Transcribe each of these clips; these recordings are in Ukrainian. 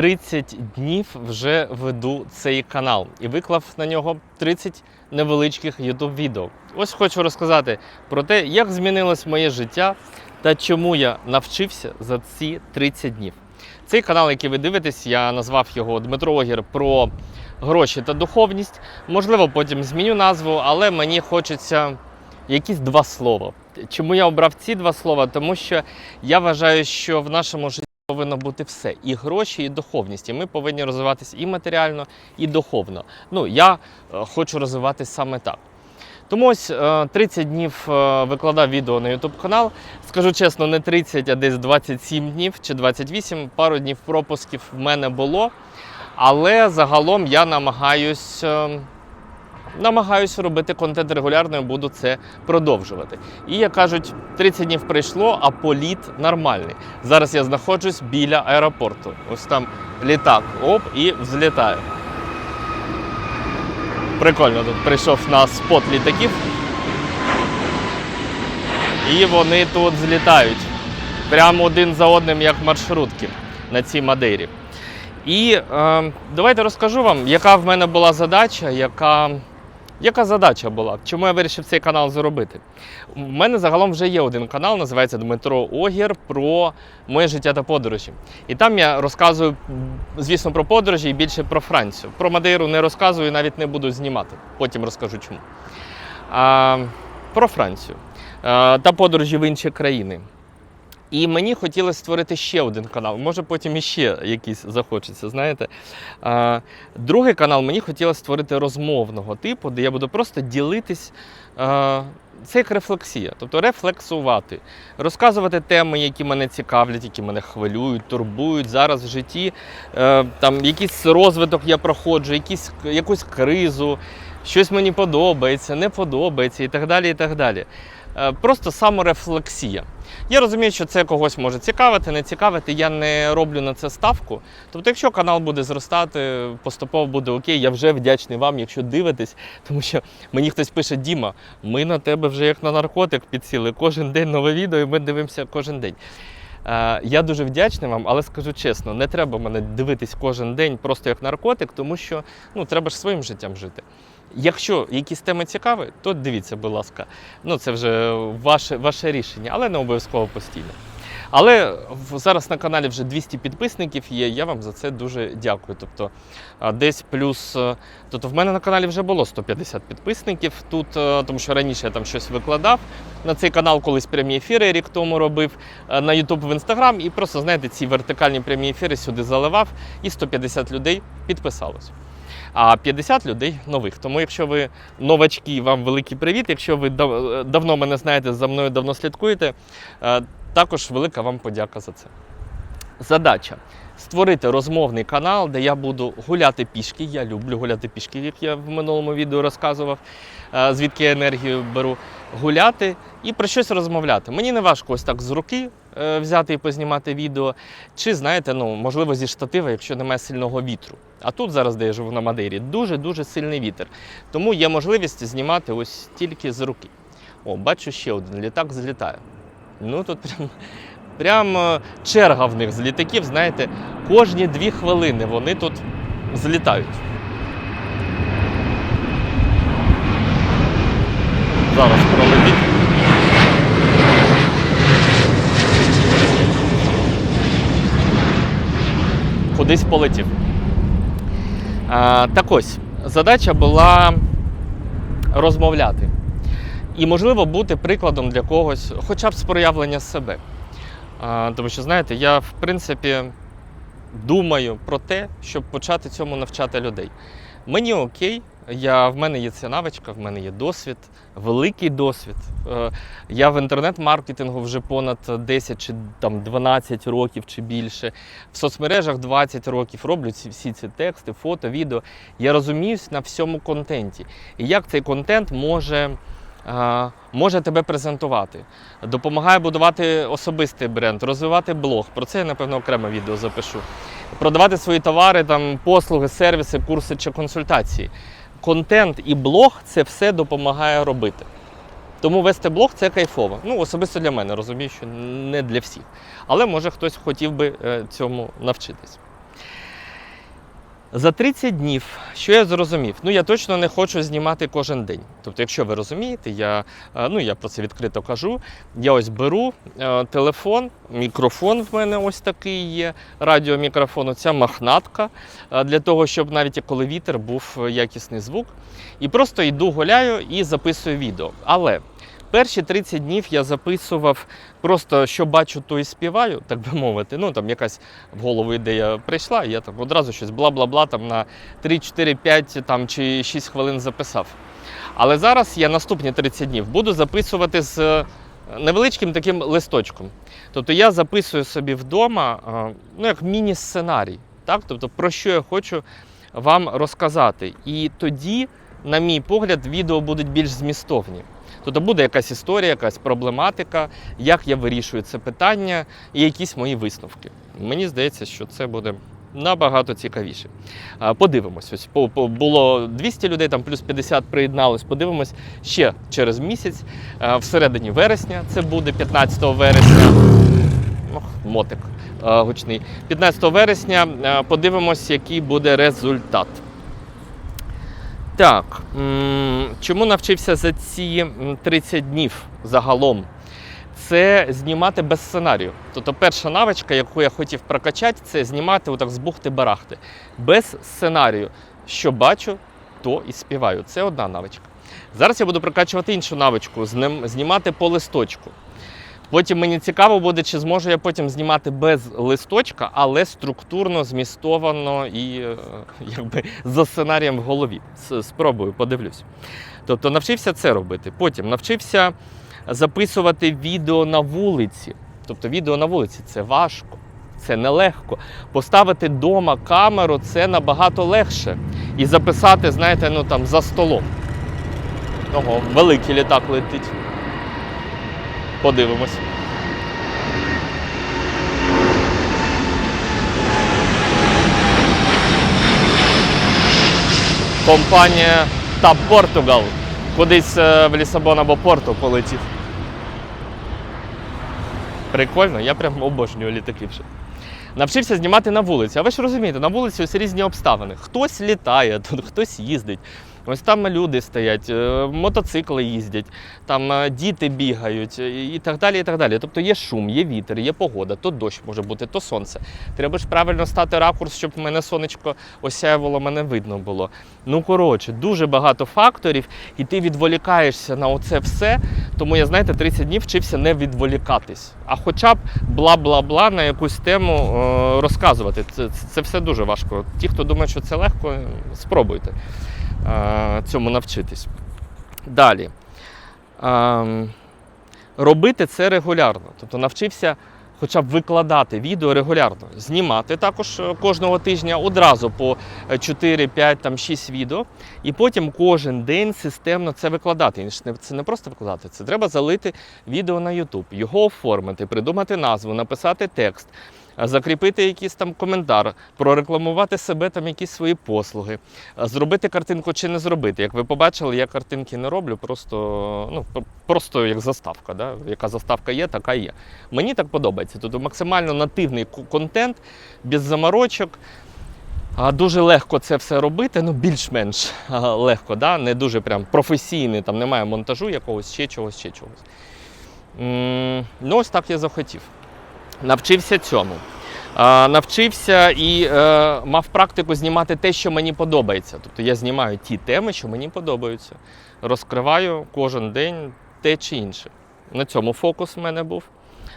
30 днів вже веду цей канал і виклав на нього 30 невеличких YouTube відео. Ось хочу розказати про те, як змінилось моє життя та чому я навчився за ці 30 днів. Цей канал, який ви дивитесь, я назвав його Дмитро Огір про гроші та духовність. Можливо, потім зміню назву, але мені хочеться якісь два слова. Чому я обрав ці два слова? Тому що я вважаю, що в нашому житті повинно бути все: і гроші, і духовність. І ми повинні розвиватися і матеріально, і духовно. Ну, я е, хочу розвиватись саме так. Тому ось е, 30 днів е, викладав відео на YouTube канал. Скажу чесно, не 30, а десь 27 днів чи 28. Пару днів пропусків в мене було. Але загалом я намагаюсь, намагаюсь робити контент регулярно і буду це продовжувати. І як кажуть, 30 днів пройшло, а політ нормальний. Зараз я знаходжусь біля аеропорту. Ось там літак, оп, і взлітаю. Прикольно, тут прийшов на спот літаків. І вони тут злітають. Прямо один за одним, як маршрутки на цій Мадейрі. І е, давайте розкажу вам, яка в мене була задача, яка, яка задача була, чому я вирішив цей канал зробити. У мене загалом вже є один канал, називається Дмитро Огір про моє життя та подорожі. І там я розказую, звісно, про подорожі і більше про Францію. Про Мадейру не розказую, навіть не буду знімати. Потім розкажу чому. А, про Францію а, та подорожі в інші країни. І мені хотілося створити ще один канал. Може, потім іще якийсь захочеться, знаєте. А, другий канал мені хотілося створити розмовного типу, де я буду просто ділитись. А, це як рефлексія, тобто рефлексувати, розказувати теми, які мене цікавлять, які мене хвилюють, турбують зараз в житті. Е, там якийсь розвиток я проходжу, якісь, якусь кризу, щось мені подобається, не подобається і так далі. і так далі. Е, Просто саморефлексія. Я розумію, що це когось може цікавити, не цікавити. Я не роблю на це ставку. Тобто, якщо канал буде зростати, поступово буде окей. Я вже вдячний вам, якщо дивитесь, тому що мені хтось пише: Діма, ми на тебе вже як на наркотик підсіли. Кожен день нове відео, і ми дивимося кожен день. Е, Я дуже вдячний вам, але скажу чесно, не треба мене дивитись кожен день просто як наркотик, тому що ну, треба ж своїм життям жити. Якщо якісь теми цікаві, то дивіться, будь ласка. Ну це вже ваше, ваше рішення, але не обов'язково постійно. Але зараз на каналі вже 200 підписників є. Я вам за це дуже дякую. Тобто десь плюс. е, Тобто в мене на каналі вже було 150 підписників тут, е, тому що раніше я там щось викладав. На цей канал колись прямі ефіри рік тому робив е, на YouTube в Instagram. І просто, знаєте, ці вертикальні прямі ефіри сюди заливав, і 150 людей підписалось. А 50 людей нових. Тому, якщо ви новачки, вам великий привіт. Якщо ви дав- давно мене знаєте, за мною давно слідкуєте, також велика вам подяка за це. Задача створити розмовний канал, де я буду гуляти пішки. Я люблю гуляти пішки, як я в минулому відео розказував, е, звідки я енергію беру. Гуляти і про щось розмовляти. Мені не важко ось так з руки е, взяти і познімати відео. Чи знаєте, ну можливо зі штатива, якщо немає сильного вітру. А тут зараз, де я живу на Мадейрі, дуже дуже сильний вітер. Тому є можливість знімати ось тільки з руки. О, бачу ще один літак злітає. Ну тут прям, прям е, черга в них з літаків, знаєте, кожні дві хвилини вони тут злітають. Зараз пролетить. Кудись полетів. А, так ось, задача була розмовляти. І, можливо, бути прикладом для когось, хоча б з проявлення себе. Тому що, знаєте, я, в принципі, думаю про те, щоб почати цьому навчати людей. Мені окей, я, в мене є ця навичка, в мене є досвід, великий досвід. Е, Я в інтернет-маркетингу вже понад 10 чи там 12 років чи більше. В соцмережах 20 років роблю ці, всі ці тексти, фото, відео. Я розуміюсь на всьому контенті. І як цей контент може. Е, Може тебе презентувати, допомагає будувати особистий бренд, розвивати блог. Про це я, напевно, окреме відео запишу. Продавати свої товари, там, послуги, сервіси, курси чи консультації. Контент і блог це все допомагає робити. Тому вести блог це кайфово. Ну, особисто для мене, розумію, що не для всіх. Але може хтось хотів би е, цьому навчитись. За 30 днів, що я зрозумів? Ну я точно не хочу знімати кожен день. Тобто, якщо ви розумієте, я, е, ну, я про це відкрито кажу. Я ось беру е, телефон, мікрофон в мене ось такий є, радіомікрофон, оця махнатка е, для того, щоб навіть коли вітер був якісний звук. І просто йду гуляю і записую відео. Але перші 30 днів я записував просто що бачу, то і співаю, так би мовити. Ну там якась в голову ідея прийшла, і я там одразу щось бла-бла-бла там на 3, 4, 5 там, чи 6 хвилин записав. Але зараз я наступні 30 днів буду записувати з е, невеличким таким листочком. Тобто я записую собі вдома е, ну, як міні-сценарій. Так? Тобто, про що я хочу вам розказати. І тоді, на мій погляд, відео будуть більш змістовні. Тобто буде якась історія, якась проблематика, як я вирішую це питання і якісь мої висновки. Мені здається, що це буде набагато цікавіше. Подивимось. Ось було 200 людей, там плюс 50 приєдналось. Подивимось ще через місяць, всередині вересня. Це буде 15 вересня. Ох, мотик гучний. 15 вересня подивимось, який буде результат. Так, чому навчився за ці 30 днів загалом? Це знімати без сценарію. Тобто перша навичка, яку я хотів прокачати, це знімати отак з бухти-барахти. Без сценарію. Що бачу, то і співаю. Це одна навичка. Зараз я буду прокачувати іншу навичку, знімати по листочку. Потім мені цікаво буде, чи зможу я потім знімати без листочка, але структурно, змістовано і е, якби за сценарієм в голові. Спробую, подивлюсь. Тобто навчився це робити. Потім навчився записувати відео на вулиці. Тобто відео на вулиці це важко, це нелегко. Поставити вдома камеру це набагато легше. І записати, знаєте, ну там за столом. Ого, великий літак летить. Подивимось. Компанія TAP Portugal кудись е, в Лісабон або Порту полетів. Прикольно, я прям обожнюю літаки вже. Навчився знімати на вулиці. А ви ж розумієте, на вулиці ось різні обставини. Хтось літає, тут хтось їздить. Ось там люди стоять, е, мотоцикли їздять, там е, діти бігають і так далі. і так далі. Тобто є шум, є вітер, є погода, то дощ може бути, то сонце. Треба ж правильно стати ракурс, щоб мене сонечко осяювало, мене видно було. Ну коротше, дуже багато факторів, і ти відволікаєшся на оце все. Тому я, знаєте, 30 днів вчився не відволікатись, а хоча б бла-бла-бла на якусь тему е, розказувати. Це, це, все дуже важко. Ті, хто думає, що це легко, спробуйте цьому навчитись. Далі. Ем, робити це регулярно. Тобто навчився хоча б викладати відео регулярно, знімати також е, кожного тижня одразу по 4, 5, там, 6 відео, і потім кожен день системно це викладати. Це не просто викладати, це треба залити відео на YouTube, його оформити, придумати назву, написати текст. Е, Закріпити якийсь там коментар, прорекламувати себе там якісь свої послуги, е, зробити картинку чи не зробити. Як ви побачили, я картинки не роблю, просто, ну, просто як заставка. Да? Яка заставка є, така є. Мені так подобається. Тобто максимально нативний контент, без заморочок. А дуже легко це все робити, ну більш-менш легко, да? не дуже прям професійний, там немає монтажу якогось, ще чогось, ще чогось. М, Ну, ось так я захотів. Навчився цьому. Навчився і е, мав практику знімати те, що мені подобається. Тобто я знімаю ті теми, що мені подобаються. Розкриваю кожен день те чи інше. На цьому фокус в мене був.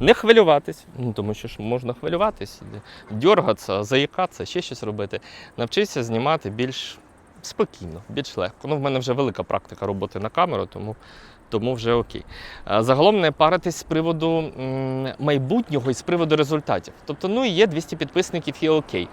Не хвилюватись, ну, тому що ж можна хвилюватись, дергатися, заїкатися, ще щось робити. Навчився знімати більш спокійно, більш легко. Ну, в мене вже велика практика роботи на камеру, тому, тому вже окей. Загалом не паритись з приводу майбутнього і з приводу результатів. Тобто, ну є 200 підписників і окей.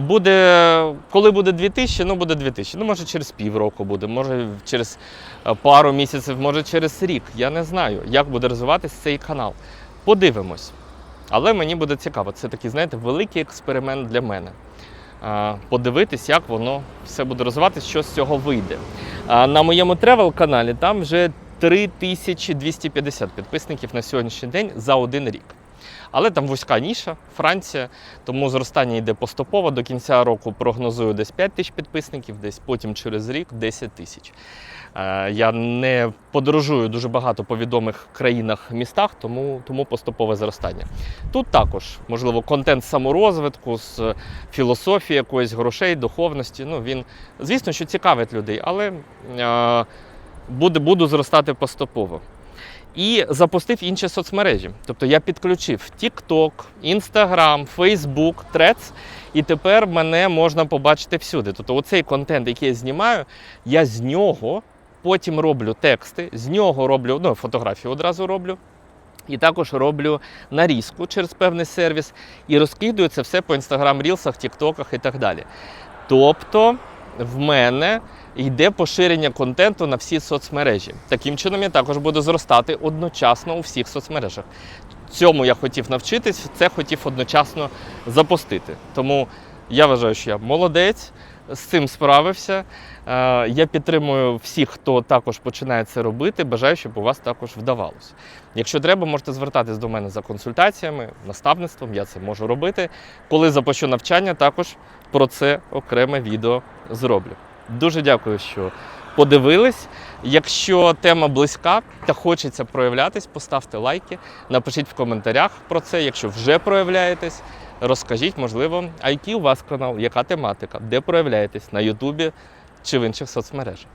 Буде, коли буде 2000, ну буде 2000. Ну, може через півроку буде, може через е, пару місяців, може через рік. Я не знаю, як буде розвиватися цей канал. Подивимось. Але мені буде цікаво. Це такий, знаєте, великий експеримент для мене. Подивитись, як воно все буде розвиватися, що з цього вийде. На моєму тревел-каналі там вже 3250 підписників на сьогоднішній день за один рік. Але там вузька ніша, Франція, тому зростання йде поступово. До кінця року прогнозую десь 5 тисяч підписників, десь потім через рік 10 тисяч. Е, Я не подорожую дуже багато по відомих країнах, містах, тому, тому поступове зростання. Тут також, можливо, контент саморозвитку, з філософії якоїсь грошей, духовності. Ну, він, звісно, що цікавить людей, але е, буде, буду зростати поступово. І запустив інші соцмережі. Тобто я підключив TikTok, Instagram, Facebook, Threads, і тепер мене можна побачити всюди. Тобто, оцей контент, який я знімаю, я з нього потім роблю тексти, з нього роблю ну, фотографію одразу роблю. І також роблю нарізку через певний сервіс і розкидаю це все по інстаграм рілсах, тіктоках і так далі. Тобто в мене йде поширення контенту на всі соцмережі. Таким чином я також буду зростати одночасно у всіх соцмережах. Цьому я хотів навчитись, це хотів одночасно запустити. Тому я вважаю, що я молодець, з цим справився. Е, Я підтримую всіх, хто також починає це робити. Бажаю, щоб у вас також вдавалося. Якщо треба, можете звертатись до мене за консультаціями, наставництвом, я це можу робити. Коли запущу навчання, також про це окреме відео зроблю. Дуже дякую, що подивились. Якщо тема близька та хочеться проявлятись, поставте лайки, напишіть в коментарях про це. Якщо вже проявляєтесь, розкажіть, можливо, а який у вас канал, яка тематика, де проявляєтесь на Ютубі чи в інших соцмережах.